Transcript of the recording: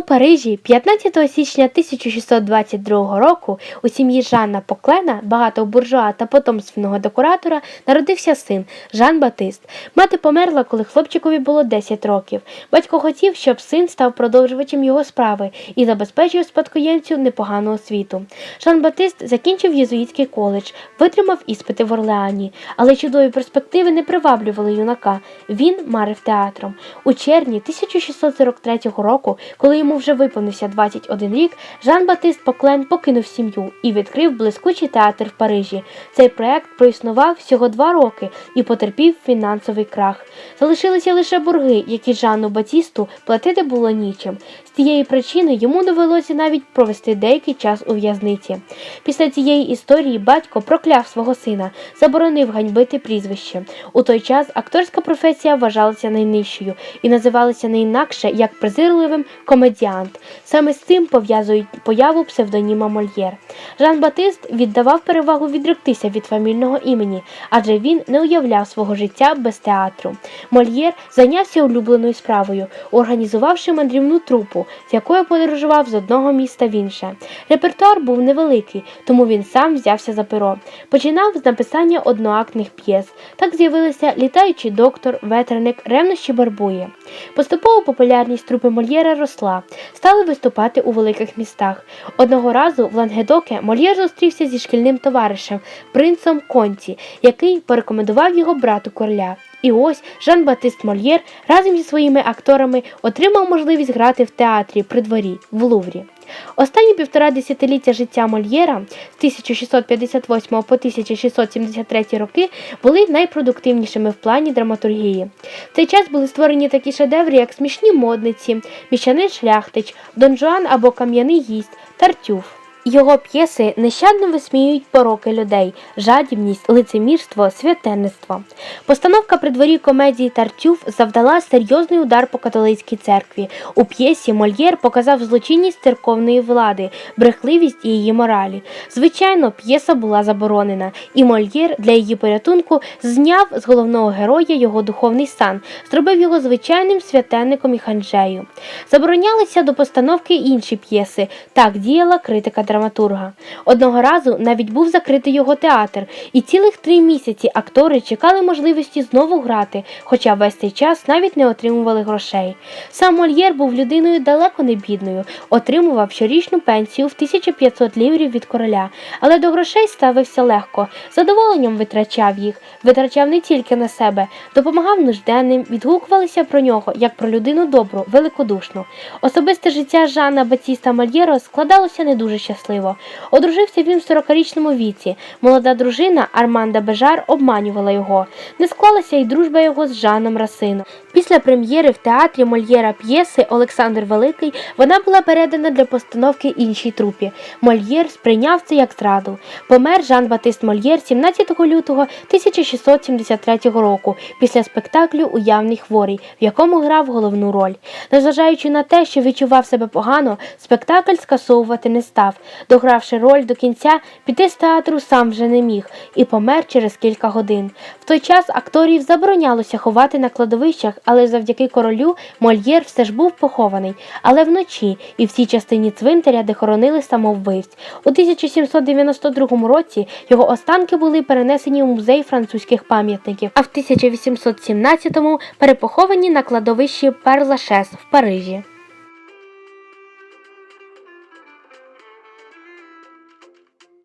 У Парижі 15 січня 1622 року у сім'ї Жанна Поклена, багатого буржуа та потомственного декоратора, народився син Жан Батист. Мати померла, коли хлопчикові було 10 років. Батько хотів, щоб син став продовжувачем його справи і забезпечив спадкоємцю непогану освіту. Жан Батист закінчив єзуїтський коледж, витримав іспити в Орлеані, але чудові перспективи не приваблювали юнака. Він марив театром. У червні 1643 року, коли йому вже виповнився 21 рік, Жан Батист Поклен покинув сім'ю і відкрив блискучий театр в Парижі. Цей проект проіснував всього два роки і потерпів фінансовий крах. Залишилися лише борги, які Жанну Батісту платити було нічим. Цієї причини йому довелося навіть провести деякий час у в'язниці. Після цієї історії батько прокляв свого сина, заборонив ганьбити прізвище. У той час акторська професія вважалася найнижчою і називалася не інакше як презирливим комедіант. Саме з цим пов'язують появу псевдоніма Мольєр. Жан Батист віддавав перевагу відректися від фамільного імені, адже він не уявляв свого життя без театру. Мольєр зайнявся улюбленою справою, організувавши мандрівну трупу, з якою подорожував з одного міста в інше. Репертуар був невеликий, тому він сам взявся за перо. Починав з написання одноактних п'єс. Так з'явилися літаючий доктор, ветреник, ревнощі барбує. Поступово популярність трупи Мольєра росла, стали виступати у великих містах. Одного разу в Лангедоке Мольєр зустрівся зі шкільним товаришем, принцем Конті, який порекомендував його брату короля. І ось Жан Батист Мольєр разом зі своїми акторами отримав можливість грати в театрі при дворі в Луврі. Останні півтора десятиліття життя Мольєра з 1658 по 1673 роки були найпродуктивнішими в плані драматургії. В цей час були створені такі шедеври, як Смішні модниці, Міщанин шляхтич, Дон Жуан або Кам'яний гість, Тартюф. Його п'єси нещадно висміюють пороки людей, жадібність, лицемірство, святенництво. Постановка при дворі комедії Тартюф завдала серйозний удар по католицькій церкві. У п'єсі Мольєр показав злочинність церковної влади, брехливість її моралі. Звичайно, п'єса була заборонена, і Мольєр для її порятунку зняв з головного героя його духовний сан, зробив його звичайним святенником і ханжею. Заборонялися до постановки інші п'єси. Так діяла критика драматурга. Одного разу навіть був закритий його театр, і цілих три місяці актори чекали можливості знову грати, хоча весь цей час навіть не отримували грошей. Сам Мольєр був людиною далеко не бідною, отримував щорічну пенсію в 1500 ліврів від короля, але до грошей ставився легко, задоволенням витрачав їх, витрачав не тільки на себе, допомагав нужденним, відгукувалися про нього як про людину добру, великодушну. Особисте життя Жана Батіста Мольєра складалося не дуже щасливо. Одружився він в 40-річному віці. Молода дружина Арманда Бежар обманювала його. Не склалася й дружба його з Жаном Расином. Після прем'єри в театрі Мольєра п'єси Олександр Великий вона була передана для постановки іншій трупі. Мольєр сприйняв це як зраду. Помер Жан Батист Мольєр 17 лютого 1673 року після спектаклю Уявний хворий, в якому грав головну роль. Незважаючи на те, що відчував себе погано, спектакль скасовувати не став. Догравши роль до кінця, піти з театру сам вже не міг і помер через кілька годин. В той час акторів заборонялося ховати на кладовищах, але завдяки королю Мольєр все ж був похований, але вночі і в цій частині цвинтаря, де хоронили самовбивць. У 1792 році його останки були перенесені у музей французьких пам'ятників, а в 1817-му перепоховані на кладовищі Перлашес в Парижі.